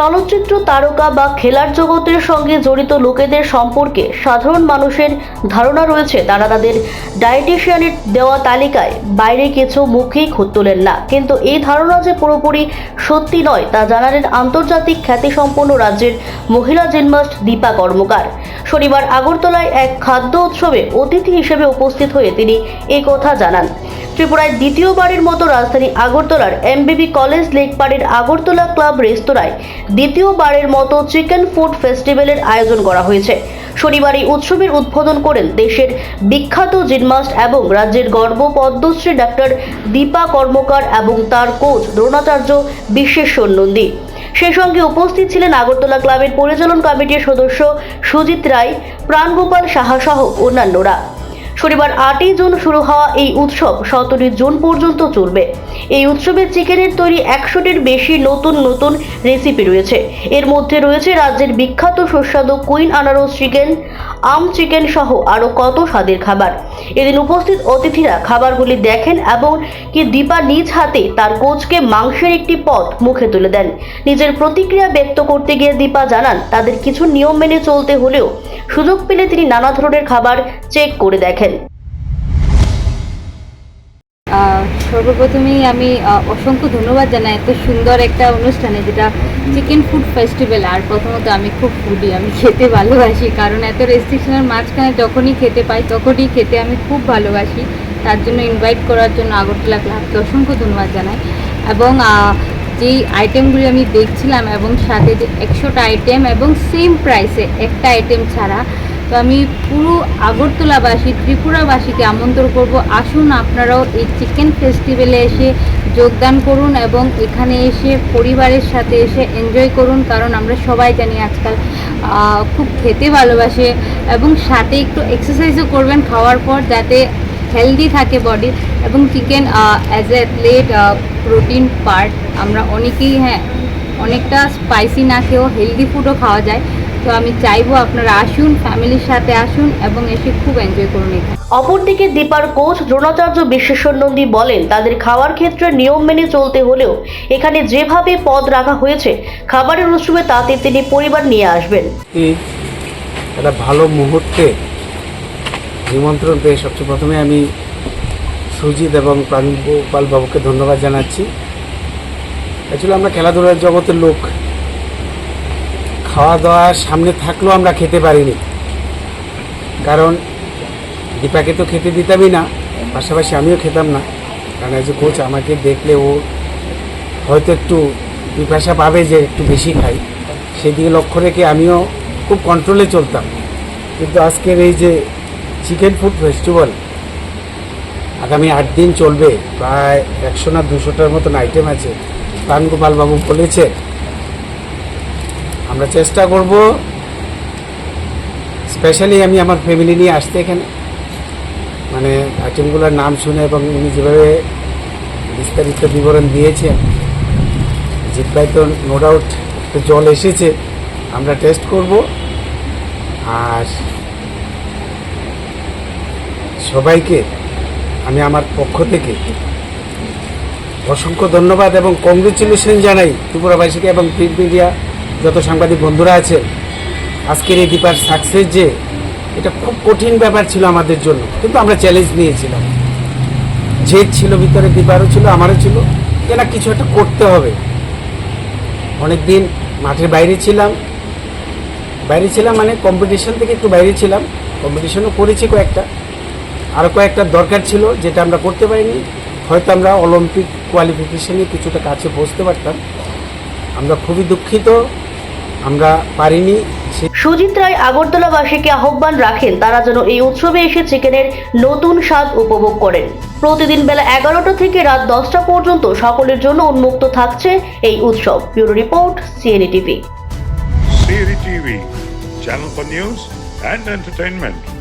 চলচ্চিত্র, তারকা বা খেলার জগতের সঙ্গে জড়িত লোকেদের সম্পর্কে সাধারণ মানুষের ধারণা রয়েছে। তারা তাদের ডায়েটিশিয়ানের দেওয়া তালিকায় বাইরে কিছু মুখেই খুঁত তোলেন না। কিন্তু এই ধারণা যে পুরোপুরি সত্যি নয়, তা জানালেন আন্তর্জাতিক খ্যাতিসম্পন্ন রাজ্যের মহিলা জিমনাস্ট দীপা কর্মকার। শনিবার আগরতলায় এক খাদ্য উৎসবে অতিথি হিসেবে উপস্থিত হয়ে তিনি এই কথা জানান। ত্রিপুরায় দ্বিতীয়বারের মতো রাজধানী আগরতলার এমবিবি কলেজ লেকপাড়ের আগরতলা ক্লাব রেস্তোরাঁয় দ্বিতীয়বারের মতো চিকেন ফুড ফেস্টিভ্যালের আয়োজন করা হয়েছে। শনিবার এই উৎসবের উদ্বোধন করেন দেশের বিখ্যাত জিমনাস্ট এবং রাজ্যের গর্ব পদ্মশ্রী ডাক্তার দীপা কর্মকার এবং তার কোচ দ্রোণাচার্য বিশ্বেশ্বর নন্দী। সেই সঙ্গে উপস্থিত ছিলেন আগরতলা ক্লাবের পরিচালন কমিটির সদস্য সুজিত রায়, প্রাণগোপাল সাহা সহ অন্যান্যরা। শনিবার আটই জুন শুরু হওয়া এই উৎসব সতেরোই জুন পর্যন্ত চলবে। এই উৎসবে চিকেনের তৈরি একশোটির বেশি নতুন নতুন রেসিপি রয়েছে। এর মধ্যে রয়েছে রাজ্যের বিখ্যাত সুস্বাদু কুইন আনারস চিকেন আম, চিকেন সহ আরও কত স্বাদের খাবার। এদিন উপস্থিত অতিথিরা খাবারগুলি দেখেন এবং কি দীপা নিজ হাতে তার কোচকে মাংসের একটি পদ মুখে তুলে দেন। নিজের প্রতিক্রিয়া ব্যক্ত করতে গিয়ে দীপা জানান, তাদের কিছু নিয়ম মেনে চলতে হলেও সুযোগ পেলে তিনি নানা ধরনের খাবার চেক করে দেখেন। সর্বপ্রথমেই আমি অসংখ্য ধন্যবাদ জানাই এত সুন্দর একটা অনুষ্ঠানে, যেটা চিকেন ফুড ফেস্টিভ্যাল আর প্রথমত আমি খুব ফুডি আমি খেতে ভালোবাসি, কারণ এত রেস্ট্রিকশনের মাঝখানে যখনই খেতে পাই, তখনই খেতে আমি খুব ভালোবাসি, তার জন্য ইনভাইট করার জন্য আগরতলা ক্লাবকে অসংখ্য ধন্যবাদ জানাই, এবং যেই আইটেমগুলি আমি দেখছিলাম, এবং সাথে যে একশোটা আইটেম এবং সেম প্রাইসে একটা আইটেম ছাড়া তো আমি পুরো আগরতলাবাসী, ত্রিপুরাবাসীকে আমন্ত্রণ করব। আসুন আপনারাও এই চিকেন ফেস্টিভ্যালে এসে যোগদান করুন এবং এখানে এসে পরিবারের সাথে এসে এনজয় করুন, কারণ আমরা সবাই জানি আজকাল খুব খেতে ভালোবাসে এবং সাথে একটু এক্সারসাইজও করবেন খাওয়ার পর যাতে হেলদি থাকে বডি এবং chicken as a athlete protein part আমরা অনেকেই হ্যাঁ অনেকটা স্পাইসি না খেয়েও হেলদি ফুডও খাওয়া যায়। তো আমি চাইব আপনারা আসুন ফ্যামিলির সাথে আসুন এবং এসে খুব এনজয় করুন অপরদিকে দীপার কোচ দ্রোণাচার্য বিশ্বেশ্বর নন্দী বলেন তাদের খাওয়ার ক্ষেত্রে নিয়ম মেনে চলতে হলেও এখানে যেভাবে পদ রাখা হয়েছে খাবারের উৎসবে তাতে তিনি পরিবার নিয়ে আসবেন। একটা ভালো মুহূর্তে নিমন্ত্রণ পেয়ে সবচেয়ে প্রথমে আমি সুজিত এবং প্রাণগোপাল বাবুকে ধন্যবাদ জানাচ্ছি। অ্যাকচুয়ালি আমরা খেলাধুলার জগতের লোক। খাওয়া দাওয়ার সামনে থাকলেও আমরা খেতে পারিনি। কারণ দীপাকে তো খেতে দিতামই না, পাশাপাশি আমিও খেতাম না। কারণ এজ এ কোচ আমাকে দেখলে ও হয়তো একটু পিপাসা পাবে যে একটু বেশি খাই। সেদিকে লক্ষ্য রেখে আমিও খুব কন্ট্রোলে চলতাম। কিন্তু আজকের এই যে চিকেন ফুড ফেস্টিভ্যাল আগামী আট দিন চলবে। প্রায় একশো না দুশোটার মতন আইটেম আছে। প্রাণগোপাল বাবু বলেছে আমরা চেষ্টা করব স্পেশালি আমি আমার ফ্যামিলি নিয়ে আসতে এখানে। মানে আইটেমগুলোর নাম শুনে এবং উনি যেভাবে বিস্তারিত বিবরণ দিয়েছেন জিতবাই তো নো ডাউট জল এসেছে, আমরা টেস্ট করব। আর সবাইকে, আমি আমার পক্ষ থেকে অসংখ্য ধন্যবাদ এবং কংগ্রেচুলেশন জানাই ত্রিপুরাবাসীকে এবং প্রিন্ট মিডিয়া যত সাংবাদিক বন্ধুরা আছে, আজকের এই দীপার সাকসেস যে, এটা খুব কঠিন ব্যাপার ছিল আমাদের জন্য। কিন্তু আমরা চ্যালেঞ্জ নিয়েছিলাম। জেদ ছিল ভিতরে দীপারও ছিল, আমারও ছিল। না, কিছু একটা করতে হবে। অনেক দিন মাঠের বাইরে ছিলাম। বাইরে ছিলাম মানে কম্পিটিশন থেকে একটু বাইরে ছিলাম। কম্পিটিশনও করেছি কয়েকটা। আরও কয়েকটা দরকার ছিল যেটা আমরা করতে পারিনি। হয়তো আমরা অলিম্পিক কোয়ালিফিকেশনে কিছুটা কাছে পৌঁছতে পারতাম। আমরা খুবই দুঃখিত। আমরা পারিনি সুজিত রায় আগরতলাবাসীকে আহ্বান রাখেন তারা যেন এই উৎসবে এসে চিকেনের নতুন স্বাদ উপভোগ করেন। প্রতিদিন বেলা এগারোটা থেকে রাত দশটা পর্যন্ত সকলের জন্য উন্মুক্ত থাকছে এই উৎসব। Bureau report CNE TV. channel for news and entertainment.